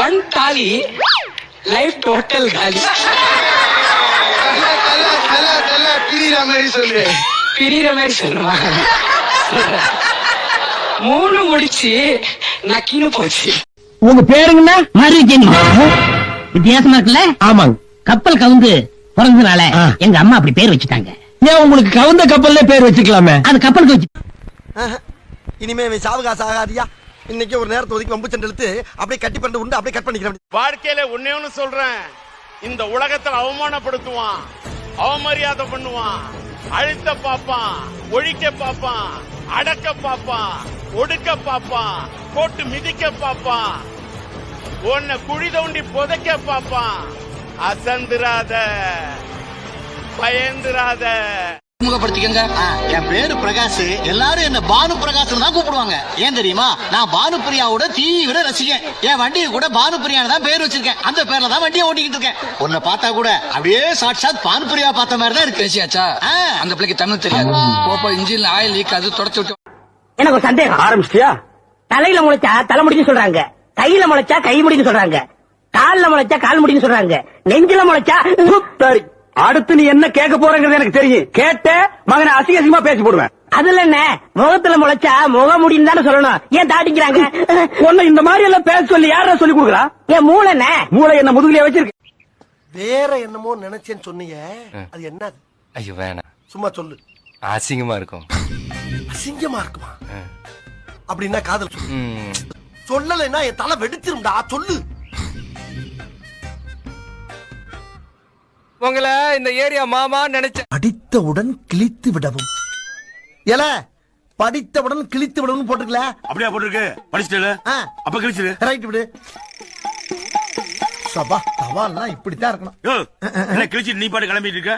One தாலி life total காலி பிரியிற மாதிரி சொல்லு பிரியிற மாதிரி சொல்லுவா. மூணு முடிச்சு நக்கின்னு போச்சு. உங்க பேருங்கண்ணா? மறுஜென்ம வித்தியாசமா இருக்குல்ல? ஆமாங்க. கப்பல் கவுந்து பிறந்தனால ஆ. எங்க அம்மா அப்படி பேர் வச்சுட்டாங்க. ஏன் உங்களுக்கு கவுந்த கப்பல்ல பேர் வச்சுக்கலாமே? அது கப்பலுக்கு வச்சு இனிமே இவன் சாவகாசம் ஆகாதியா? இன்னைக்கு ஒரு நேரத்தை ஒதுக்கி வம்பு சண்டை இழுத்து அப்படியே கட்டி பண்ணிட்டு உண்டு அப்படியே கட் பண்ணிக்கிறேன் வாழ்க்கையில ஒன்னே ஒண்ணு சொல்றேன். இந்த உலகத்துல அவமானப்படுத்துவான் அவமரியாதை பண்ணுவான் அழுத்த பாப்பான் ஒழிக்க பாப்பான் அடக்க பாப்பான் ஒடுக்க பாப்பான் போட்டு மிதிக்க பாப்பான் உன்னை குழி தோண்டி புதைக்க பாப்பான் அசந்துராத பயந்துராத முகப்படுத்திக்கங்க என் பேரு பிரகாஷ். எல்லாரும் என்ன பானு பிரகாஷ் தான் கூப்பிடுவாங்க. ஏன் தெரியுமா? நான் பானுப்பிரியாவோட தீவிர ரசிகன். என் வண்டியை கூட பானுப்பிரியான்னு தான் பேர் வச்சிருக்கேன். அந்த பேர்ல தான் வண்டியை ஓட்டிக்கிட்டு இருக்கேன். உன்னை பார்த்தா கூட அப்படியே சாட்சாத் பானுப்பிரியா பார்த்த மாதிரி தான் இருக்கு. பேசியாச்சா. அந்த பிள்ளைக்கு தமிழ் தெரியாது. போப்போ இன்ஜின் ஆயில் லீக் அது தொடச்சு விட்டு. எனக்கு ஒரு சந்தேகம். ஆரம்பிச்சிட்டியா? தலையில முளைச்சா தலை முடின்னு சொல்றாங்க. கையில முளைச்சா கை முடின்னு சொல்றாங்க. கால்ல முளைச்சா கால் முடின்னு சொல்றாங்க. நெஞ்சில முளைச்சா சரி அடுத்து நீ என்ன கேட்க போறங்கிறது எனக்கு தெரியும். கேட்ட மகனை அசிங்க அசிங்கமா பேசி போடுவேன். அதுல என்ன? முகத்துல முளைச்சா முக முடின்னு தானே சொல்லணும். ஏன் தாட்டிக்கிறாங்க? உன்னை இந்த மாதிரி எல்லாம் பேச சொல்லி யாரா சொல்லி கொடுக்குறா? ஏன் மூளை என்ன? மூளை என்ன முதுகுலயே வச்சிருக்கு. வேற என்னமோ நினைச்சேன்னு சொன்னீங்க. அது என்னது? ஐயோ வேணாம். சும்மா சொல்லு. அசிங்கமா இருக்கும். அசிங்கமா இருக்குமா? அப்படின்னா காதல். சொல்லலைன்னா என் தலை வெடிச்சிரும்டா. சொல்லு. உங்களை இந்த ஏரியா மாமா நினைச்ச படித்தவுடன் கிழித்து விடவும். ஏல படித்தவுடன் கிழித்து விடவும் போட்டுக்கல அப்படியா போட்டிருக்கு? படிச்சுட்டு. அப்ப கழிச்சிரு ரைட் விடு. சபா சவால்லாம் இப்படித்தான் இருக்கணும். கிழிச்சிட்டு நீ பாட்டு கிளம்பிட்டு இருக்க?